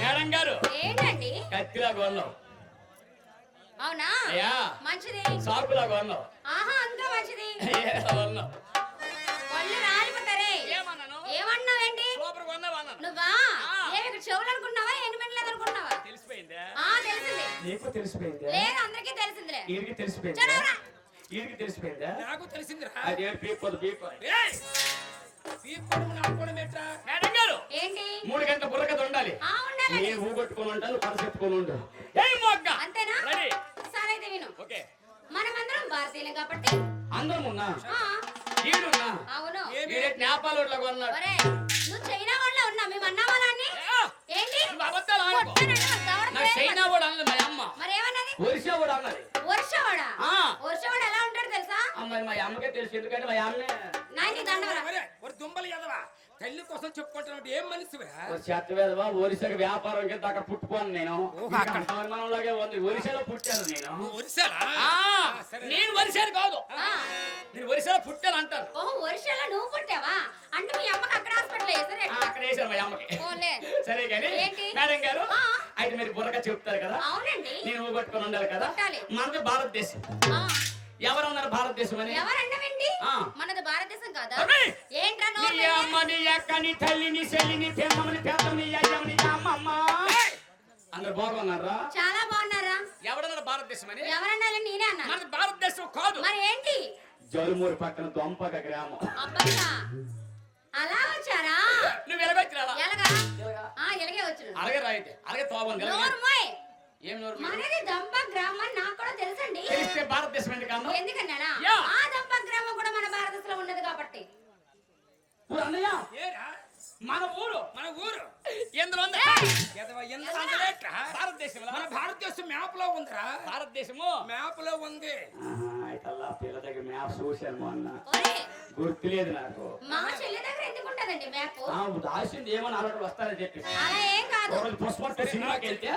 Madam గారు. ఏంటండి? కత్తిలా కొన్నావు అవునా? అయ్యా. మంచిది. సాకులా కొన్నావు ఆహా అంతా మంచిది. ఏదో కొన్నావు పళ్ళు రాలిపోతారే. ఏమన్నాను? ఏమన్నావేంటి? సూపర్ కొన్నావు అన్నాను. నువ్వా? ఆ. ఏమి ఇక్కడ చెవులు అనుకున్నావా? ఎనిమిది అనుకున్నావా? తెలిసిపోయిందా? ఆ తెలిసింది. నీకు తెలిసిపోయిందా? లేదు అందరికీ తెలిసిందిలే. ఈడికి తెలిసిపోయిందా? తెలిసిపోయిందా? నాకు తెలిసిందిరా. అదే పీపోదు పీపోదు నేను ఊగొట్టుకొని ఉంటాను ఉండు ఏయ్ మొగ్గ! అంతేనా? సరే విను. ఓకే. మనమందరం భారతీయులం కాబట్టి. అందరం ఉన్నా ఆ, ఈడున్నా? అవును. కొన్నాడు. ఒరే నువ్వు చైనా వాళ్ళ ఉన్నా మేము అన్నావా నాన్ని ఏంటి? అబద్ధాలు చైనా. కూడా అన్నది మా అమ్మ. మరేమన్నది? ఒరిసా కూడా అన్నది. అమ్మాయి మా అమ్మకే తెలుసు ఎందుకంటే మా దుంబలు ఎదవా తల్లి కోసం ఏం మనిషిరా ఓ చెత్త వేదవా ఒరిసాకి వ్యాపారం కింద అక్కడ పుట్టుకోను నేను. ఓహో, అక్కడ. మనలాగే ఉంది. ఒరిసాలో పుట్టాను నేను. ఒరిసాను కాదు. ఆ, నేను ఒరిసాలో పుట్టాను అంటాను ఓహో వర్షాలో నువ్వు పుట్టావా? అంటే మీ అమ్మకి అక్కడ హాస్పిటల్ వేసారే అక్కడ మా అమ్మకి. సరే కానీ ఏంటి? మేడం గారు ఆ. అయితే మీరు బుర్రగా చెప్తారు కదా? అవునండి. నేను ఊగొట్టుకొని ఉండాలి కదా. మనది భారతదేశం. ఆ, ఎవరన్నారు భారతదేశం అని. మనది భారతదేశం కాదా! ఏంట్రా నోరు నీ అమ్మ నీ అక్క నీ తల్లి నీ చెల్లి నీ పెమ్మని పెద్ద నీ అయ్యమ్మ నీ అమ్మమ్మ. అందరు బాగున్నారా? చాలా బాగున్నారా? ఎవరన్నారు భారతదేశం అని ఎవరన్నాలని నేనే అన్నాను మనది భారతదేశం కాదు. మరి ఏంటి? జరుమూరు పక్కన దొంపక గ్రామం. అలా వచ్చారా? నువ్వు ఎలాగొచ్చినావా ఎలాగా ఎలాగే వచ్చాను. అలాగే రాయితే అలాగే మోయ్. ఏం నోరు మనది దంప గ్రామం నాకు కూడా తెలుసండి. తెలిస్తే భారతదేశం ఎందుకు యా. ఆ దంప గ్రామం కూడా మన భారతదేశంలో ఉన్నది కాబట్టి. ఊరు అన్నయ్య? ఏరా? మన ఊరు? మన ఊరు? ఎందులో ఉంది? భారతదేశంలో? మన భారతదేశం మ్యాప్లో ఉందిరా. భారతదేశము? మ్యాప్లో ఉంది పిల్ల దగ్గర మ్యాప్ చూశాను గుర్తులేదు నాకు. మా చెల్లి దగ్గర ఎందుకు ఉంటదండి మ్యాప్? ఆ, రాసింది ఏమని అలవాటు వస్తారని చెప్పి. అలా ఏం కాదు. ఒకరోజు పుష్ప సినిమాకి వెళ్తే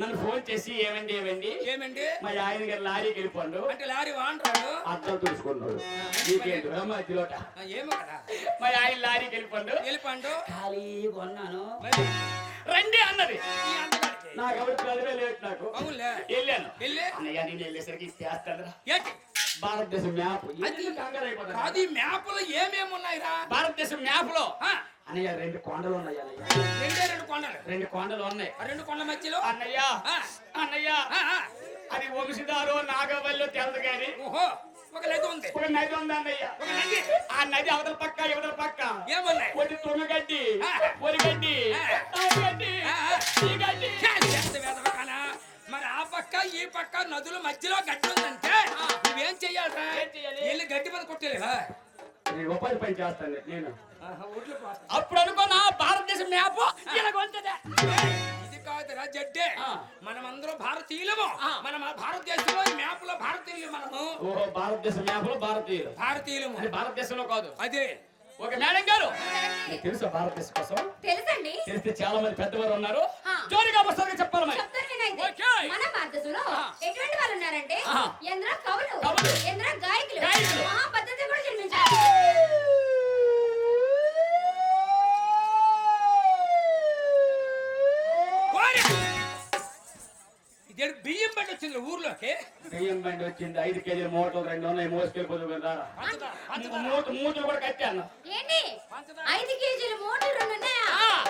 నన్ను ఫోన్ చేసి ఏమండి ఏమండి? ఏమండి? మా ఆయన గారు లారీకి వెళ్ళిపోండు. అంటే లారీ వాంటాడు అద్దలు చూసుకున్నాడు నీకేంటి? మధ్యలోట ఏమో కదా. మా ఆయన లారీకి వెళ్ళిపోండు. వెళ్ళిపండు. ఖాళీ కొన్నాను. మరి? రండి అన్నది. నాకు ఎవరు చదివే లేదు నాకు. వెళ్ళాను. వెళ్ళి? అన్నయ్య నేను వెళ్ళేసరికి చేస్తాను భారతదేశం మ్యాప్. అది మ్యాప్లో ఏమేమి ఉన్నాయిరా భారతదేశం మ్యాప్లో అన్నయ్య రెండు కొండలు ఉన్నాయి అన్నయ్య. రెండే రెండు కొండలు? రెండు కొండలు ఉన్నాయి. ఆ రెండు కొండల మధ్యలో? అన్నయ్య అన్నయ్య. అది వంశధారో నాగవల్లో తెలదు కానీ ఓహో ఒక నది ఉంది. ఒక నది ఉంది అన్నయ్య. ఒక నది. ఆ నది అవతల పక్క ఇవతల పక్క. ఏమున్నాయి? కొద్ది తుంగగడ్డి ఆ. పొరిగడ్డి ఆ. ఈ గడ్డి? మరి ఆ పక్క ఈ పక్క నదుల మధ్యలో గడ్డి ఉందంటే నువ్వేం చెయ్యాలి? వెళ్ళి గడ్డి మీద కొట్టేలేవా నేను ఉపాధి పని చేస్తాను నేను. అప్పుడు అనుకున్నా భారతదేశం మ్యాప్ ఇలాగొంటది ఏయ్, ఇది కాదురా జడ్డే. ఆ. మనమందరం భారతీయులము. ఆ. మన భారతదేశంలో ఈ మ్యాప్లో భారతీయులు మనము. ఓహో భారతదేశం మ్యాప్లో భారతీయులు. భారతీయులము. అది భారతదేశంలో కాదు. అదే. ఒక మేడం గారు. తెలుసా భారతదేశం కోసం? తెలుసండి. తెలిస్తే చాలా మంది పెద్దవారు ఉన్నారు. జోరుగా వస్తారు చెప్పాలి మరి. మన భారతదేశంలో. ఎటువంటి వాళ్ళు ఉన్నారంటే. ఎందరో కవులు. ఎందరో గాయకులు. బియ్యం బండి వచ్చింది ఐదు కేజీల మూటలు రెండు ఉన్నాయి మోసుకెళ్ళిపోతుంది కదా. మూట మూటలు కూడా కట్టాను. ఐదు కేజీలు మూటలు రెండు.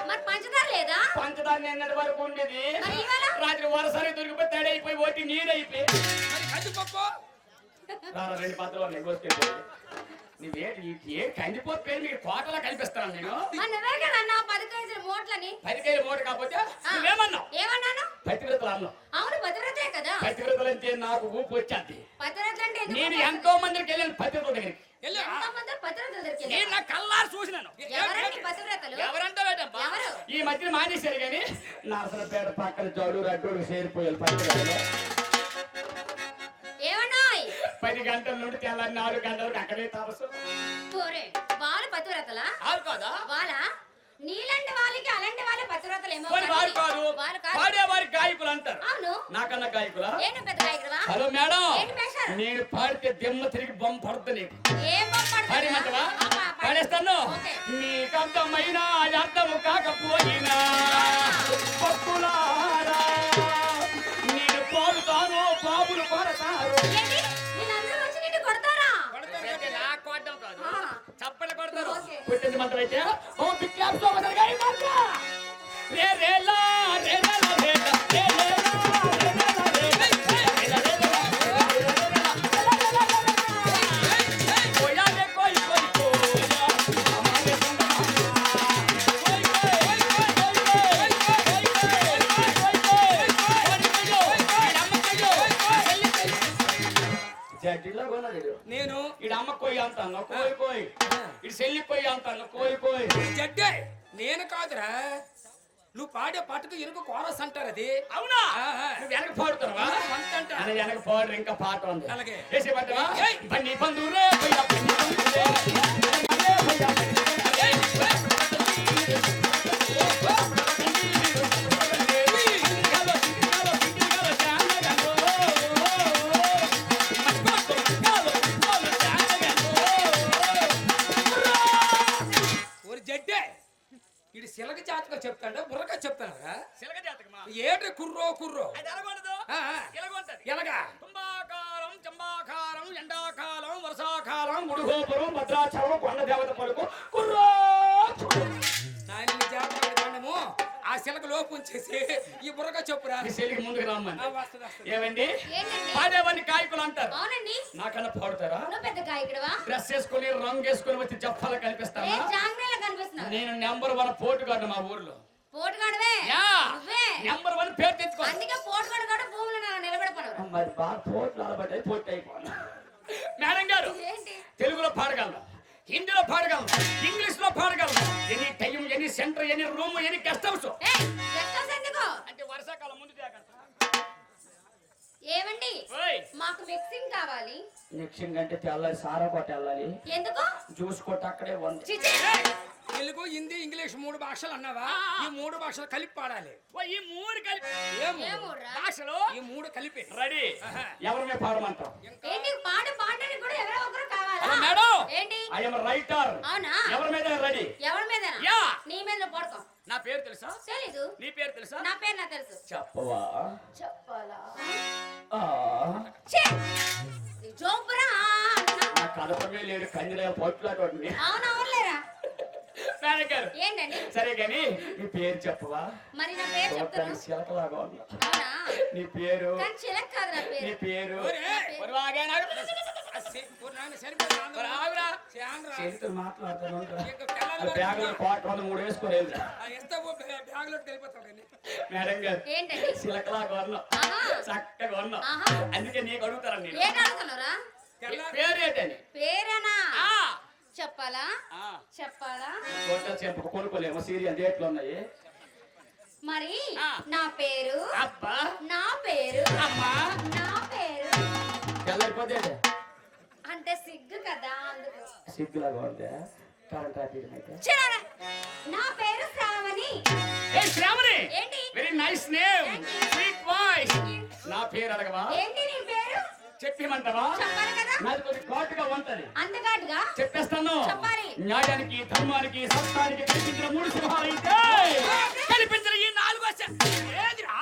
మరి పంచదార లేదా? పంచదార నిన్నటి వరకు ఉండేది? రాత్రి వరసరి దొరికిపోయి తడైపోయి ఒకటి నీరైపోయి రెండు పాత్రలు ఉన్నాయి మోసుకెళ్ళిపోయి. నువ్వేంటి ఏ కందిపోతే మీకు కోటలా కనిపిస్తాను నేను. నువ్వే కదా అన్నావు పది కేజీల మూటలని పది కేజీల మూట కాకపోతే. నువ్వేమన్నావు? ఏమన్నాను? పతివ్రతలు అన్నావు అవును పతివ్రతే కదా. పతివ్రతలు అంటే నాకు ఊపు వచ్చేది. పతివ్రత అంటే నేను? ఎంతో మందికి వెళ్ళాను పతివ్రతల దగ్గరికి పతివ్రతలు నేను నా కల్లారు చూసినాను. ఎవరండి పతివ్రతలు? ఎవరంటారటబ్బా? ఎవరు? ఈ మధ్యన మానేశారు కానీ నరసరపేట పక్కన జోడు రడ్డోడు చేరిపోయారు ఏమన్నాయ్ పది గంటల నుండి తెల్లని నాలుగు గంటలకు అక్కడే తపస్సు పతివ్రతలా? వాళ్ళకి గాయకులు అంటారు. Hello madam. నేను పాడితే దెమ్మ తిరిగి బొమ్మ పడుతుంది ఏం బొమ్మ అర్థము కాకపోయినా పప్పులారా నేను పాడుతాను క్లాప్తో ఒకసారి గాయి మార్చ రే రే లా రే రే లా రే లా రే రే నువ్వు పాడే పాటకు ఎనుక కోరస్ అంటారు అది అవునా. నువ్వు వెనక అంటారు. అని వెనక పాడు ఇంకా పాట ఉంది అలాగే. వేసే పట్టవా. బండి పోయా బండి పోయా ఇది సిలక జాతగా చెప్తాడు? బుర్రగా చెప్తాను సిలక జాతకమా? ఏటి కుర్రో కుర్రో. అది ఎలాగొండదు? ఎలాగొంటది? ఎలాగా తుంబాకారం చంబాకారం ఎండాకాలం వర్షాకాలం ముడుగోపురం భద్రాచలం కొండ దేవత పలుకు. కుర్రో! నాయన జాతక ఆ సిలక లోపు ఉంచేసి ఈ బుర్రగా చెప్పురా. ఈ సెలికి ముందుకు రమ్మని. ఏమండి? ఏంటండి? పాడేవన్నీ కాయకులు అంటారు. అవునండి. నాకన్నా పాడుతారా? పెద్ద డ్రెస్ వేసుకుని రంగు వేసుకుని వచ్చి జప్పాలు ఏ కనిపిస్తారా కనిపిస్తున్నావు నేను నెంబర్ వన్ పోటుగాడు మా ఊర్లో. పోటుగాడవే యా! నువ్వే? నెంబర్ వన్ పేరు తెచ్చుకో అందుకే పోటుగాడు కూడా భూములు నా నిలబడిపోను మరి బాగా పోట్లు అలబడ్డాయి పోటీ అయిపోయినా మేడం గారు ఏంటి? తెలుగులో పాడగలను. హిందీలో పాడగలను. ఇంగ్లీష్లో పాడగలను. Any time any centre any room any guest house. అంటే వర్షాకాలం ముందు ఏమండి మాకు మిక్సింగ్ కావాలి. మిక్సింగ్ అంటే తెల్లారి సారా కొట్ట వెళ్ళాలి ఎందుకు? జ్యూస్ కొట్ట అక్కడే ఉంది తెలుగు హిందీ ఇంగ్లీష్ మూడు భాషలు అన్నావా? ఈ మూడు భాషలు కలిపి పాడాలి. ఈ మూడు కలిపి ఏ మూడు? ఏమోరా భాషలు? ఈ మూడు కలిపి. రెడీ. ఆహా. ఎవరిమే పాడమంటావు? ఏంటి పాట పాడడానికి కూడా ఎవరో ఒకరు కావాలా? మేడం. ఏంటి? ఐఎమ్ రైటర్ అవునా? ఎవరి మీద రెడీ? ఎవరి మీదనా? యా. నీ మీద పడుకో నా పేరు తెలుసా? తెలీదు. నీ పేరు తెలుసా? నా పేరు నాకు తెలుసు. చెప్పవా? చెప్పాలా? ఆ, ఛీ! నీ కదపమే లేడు కందిలో మేడం గారు సరే గాని నీ పేరు చెప్పవా? మరి నా పేరు చెప్తాను. చిలకలాగా నీ పేరు? కానీ చిలక కాదు నా నీ పేరు? పేరు? ఆగురా. ఆంధ్ర. చేతితో మాట్లాడుతాను బ్యాగులో కోట వంద మూడు వేసుకోలేదు. మేడం గారు ఉన్నావు. ఆహా. చక్కగా ఆహా. అందుకే నీకు నేను. తెల్లారి పేరు ఏంటని పేరేనా? ఆ, చెప్పాలా? ఆ. చెప్పాలా? చెప్పు కొనుక్కోలేము సీరియల్ డేట్లు ఉన్నాయి? మరి. నా పేరు? అబ్బా. నా పేరు? అమ్మా. నా పేరు? అంటే సిగ్గు కదా అందుకు. సిగ్గులాగా ఉంది. కరెంట్ ఆఫీస్ అయితే చిరారా. నా పేరు శ్రావణి. ఏ శ్రావణి? ఏంటి? Very nice name. Sweet voice నా పేరు అడగవా? ఏంటి నీ పేరు చెప్పిమంటావా నాది ఉంటది అంతగాటుగా చెప్పేస్తాను. చెప్పాలి. న్యాయానికి ధర్మానికి సత్యానికి కల్పించిన మూడు అయితే కల్పించిన ఈ నాలుగు ఏదిరా?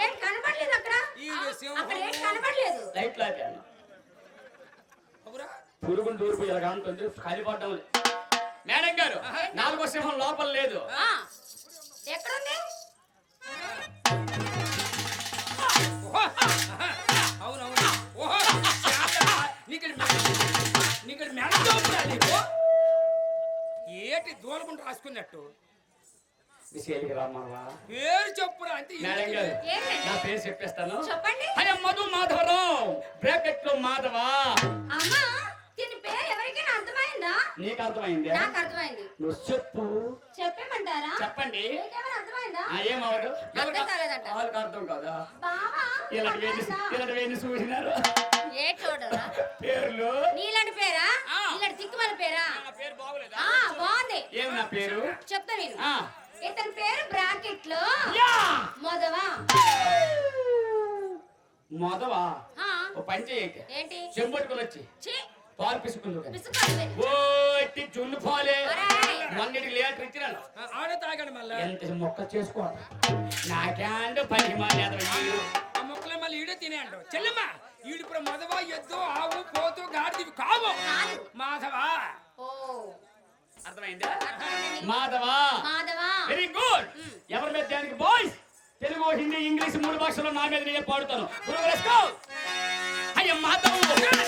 ఏం కనబడలేదు అక్కడ? ఈ ఆ, సింహం. అక్కడ ఏం కనబడలేదు. లైట్ లాగాను. అవురా? పురుగులు దూరుపు ఇలా కానుతుంది కలిపడ్డం మేడం గారు నాలుగో సింహం లోపల లేదు. ఎక్కడుంది? అవునవును ఓహో! నీకు నీకు మెడ నీకు ఏటి దూలకుండా రాసుకున్నట్టు రమ్మనవా పేరు చెప్పురా అంటే నా పేరు చెప్పేస్తాను చెప్పండి అయ్య మధు మాధవరావు బ్రాకెట్లో మాధవా అమ్మా దీని పేరు ఎవరికైనా అర్థమైందా? నీకు అర్థమైంది? నాకు అర్థమైంది. నువ్వు చెప్పు. చెప్పేమంటారా? చెప్పండి. వాళ్ళకి అర్థం కాదా? బావా ఇలాంటి అర్థమైందా? ఇలాంటి చూసినారు ఏ చూడరా పేర్లు? నీలాంటి పేరా? ఆ. ఇలాంటి తిక్కుమల పేరా? నా పేరు బాగోలేదా ఆ బాగుంది. ఏమి నా పేరు? చెప్తా నేను. ఆ. ఇతని పేరు బ్రాకెట్లో యా! మొదవా. మొదవా? ఆ, ఓ ఏంటి? చెంపట్టుకుని వచ్చి. పాలు జున్ను మొన్నటి లీటర్ ఇచ్చినాను. ఆడే తాగాడు మళ్ళా. ఎంత మొక్క చేసుకోవాలి? ఆ మొక్కలే మళ్ళీ ఈడే మదవ ఎద్దు ఆవు పోతు గాడిదివి కావు. కాదు. మాధవా. ఓ. అర్థమైందా? అర్థమైందండి. మాధవా. మాధవా. వెరీ గుడ్ ఎవరి మీద దానికి బాయ్స్ తెలుగు హిందీ ఇంగ్లీష్ మూడు భాషల్లో నా మీద నేను పాడుతాను. மாதம் மாதம்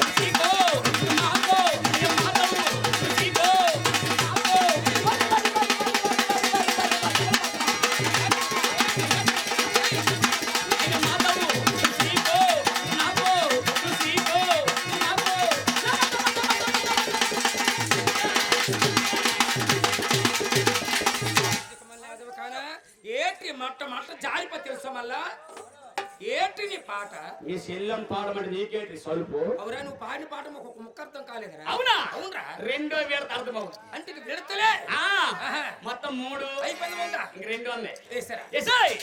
శల్యం పాడమంటే నీకేంటి సలుపు అవురా నువ్వు పాడిన పాట మాకు ఒక ముక్క అర్థం కాలేదురా. అవునా? అవునరా. రెండో విడత అర్థమవుతుంది అంటే ఇక విడతలే. ఆ. మొత్తం మూడు. అయిపోయింది ఉందా ఇంక రెండు ఉన్నాయి. వేసారా. ఎసాయ్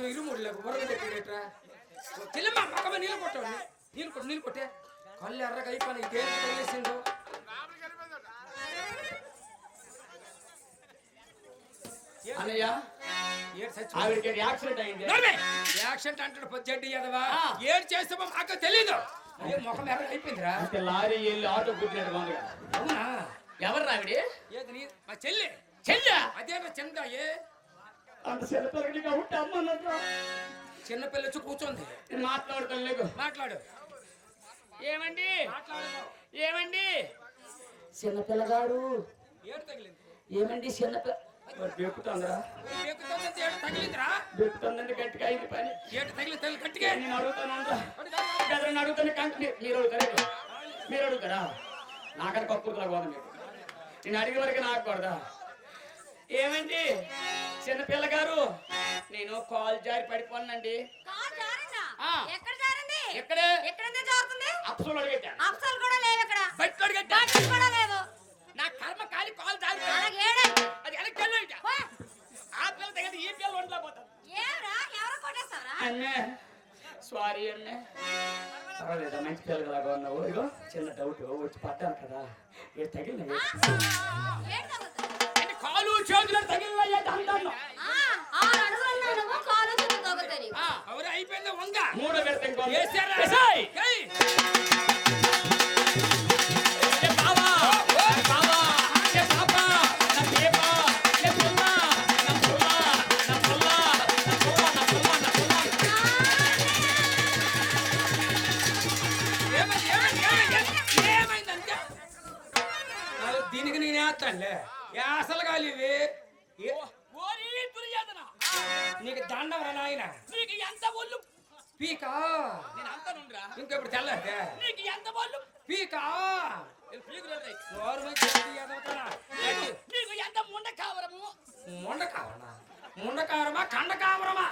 ఈడేట అయ్యం సో ఇరుముడులకు బుర్ర పెట్టేటరా చెల్లమ్మ నీళ్ళు కొట్టావు? నీళ్ళు కొట్టు నీళ్ళు కొట్టే. కళ్ళు ఎర్రగా అయిపోయినాయి. దేనికి తగిలేసిండు అన్నయ్య ఆవిడకి యాక్సిడెంట్ అయింది! యాక్సిడెంట్ అంటాడు పొజ్జడ్డి ఎదవా ఆ. ఏడు చేస్తామో మాకు తెలీదు. అదే ముఖం ఎర్రగా అయిపోయిందిరా. అంటే లారీ వెళ్ళి ఆటో గుద్దినట్టు బాగుంది అవునా? ఎవరు రావిడి ఏది నీ మా చెల్లి. చెల్లా? అదేనా చందా ఏ అంత చిన్నపిల్లడిగా ఉంటే అమ్మన్నట్టు చిన్న పిల్ల వచ్చి కూర్చోంది నేను మాట్లాడతాను లేకు మాట్లాడు. ఏమండి? మాట్లాడు. ఏమండి? చిన్నపిల్లగాడు. ఏడు తగిలింది. ఏమండి చిన్నపిల్ల బెక్కుతుందండి గట్టిగా అయింది పని. ఏడు తగిలి తగిలి గట్టిగా. నేను అడుగుతాను కంట మీరు అడుగుతారు? మీరు అడుగుతారా? నాకని కప్పుడులా పోదు మీకు నేను అడిగే వరకు నాకు కూడదా ఏమండి చిన్నపిల్ల గారు నేను కాల్ జారి పడిపోనండి. ఎక్కడ అప్సలు అప్సలు కూడా లేవు ఇక్కడ. కూడా లేవు. నా కర్మ కాలి జారి అది వెనక్కి వెళ్ళేట పో. ఆ పిల్ల దగ్గర ఈ పిల్ల ఒంట్లో పోతాను ఏమ్రా? ఎవరో కొట్టేస్తావరా అన్నే సారీ అన్నే. పర్వాలేదా మంచి పిల్లలాగా ఉన్నావు. ఇగో చిన్న డౌట్ వచ్చి పడ్డాను కదా. తగిలిన చేతులు తగిలిన అంటాను ఆ, ఆరు అడుగులు నువ్వు కాలు చుట్టూ తగ్గుతుంది ఎవరు అయిపోయిందా వంగ మూడో పెడతా ఇంకో వేసారా ఏసాయ్! ఏయ్! ఏ బావా ఏ బావా ఏ బాబా నా బేబా ఏ పుల్ల నా పుల్ల నా పుల్ల నా పుల్ల నా పుల్ల నా పుల్ల ఏమైంది ఏమైంది ఏమైంది ఏమైందంటే నాకు దీనికి నేను వేస్తానులే అసలు కాలి ఇవి ఏ- ఓరి దుర్యోధన నీకు దండం రా నాయన. నీకు ఎంత ఒళ్ళు పీకా? ఇంకెప్పుడు తెల్లంటే నీకు ఎంత ఒళ్ళు పీకా? నీకు ఎంత ముండ కావరము? ముండ కావరమా? ముండ కావరమా? కండ కావరమా?